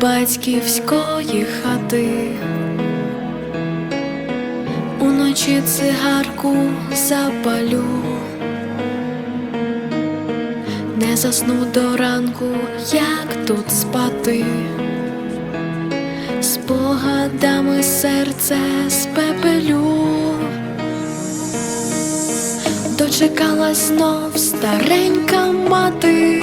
батьківської хати. Уночі цигарку запалю, не засну до ранку, як тут спати, спогадами серце спепелю, дочекалась знов старенька мати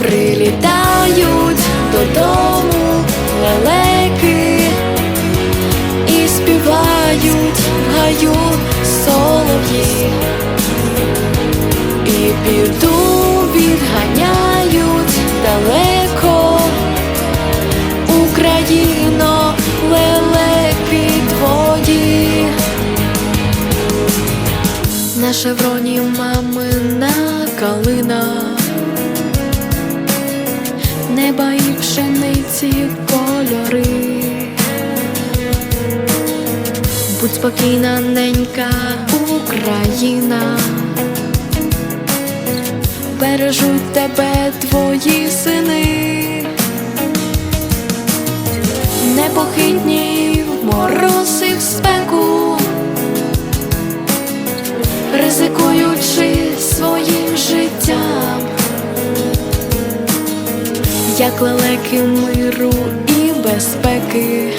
прилітають додому лелеки і співають гаю солов'ї, і біду відганяють далеко Україно, лелеки твої. На шевроні мамина калина неба і пшениці кольори. Будь спокійна, ненька Україна, бережуть тебе твої сини, непохитні в мороз в спеку, ризикуючи як лелеки миру і безпеки,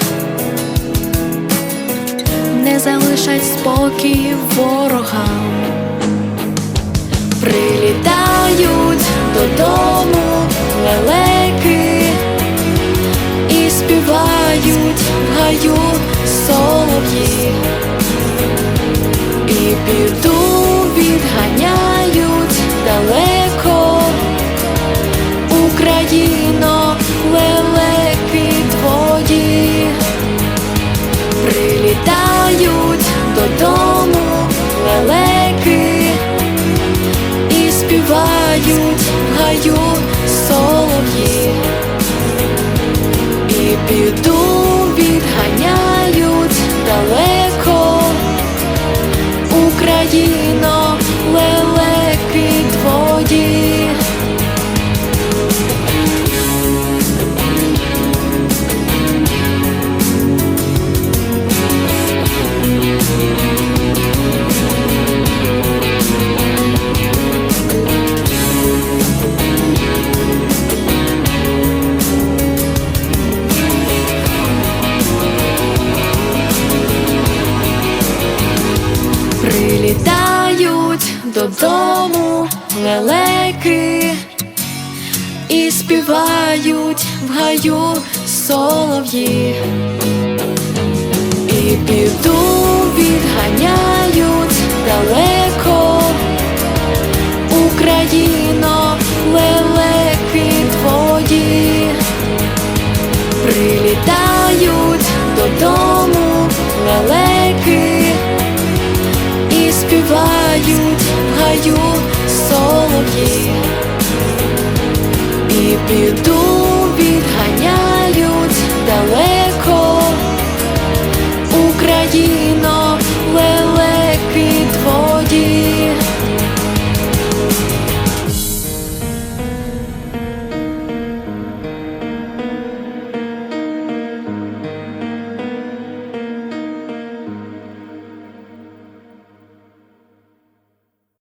не залишать спокій ворогам, прилітають додому лелеки співають гаю солов'ї, і біду додому лелеки і співають в гаю солов'ї, і біду піду відганяють далеко.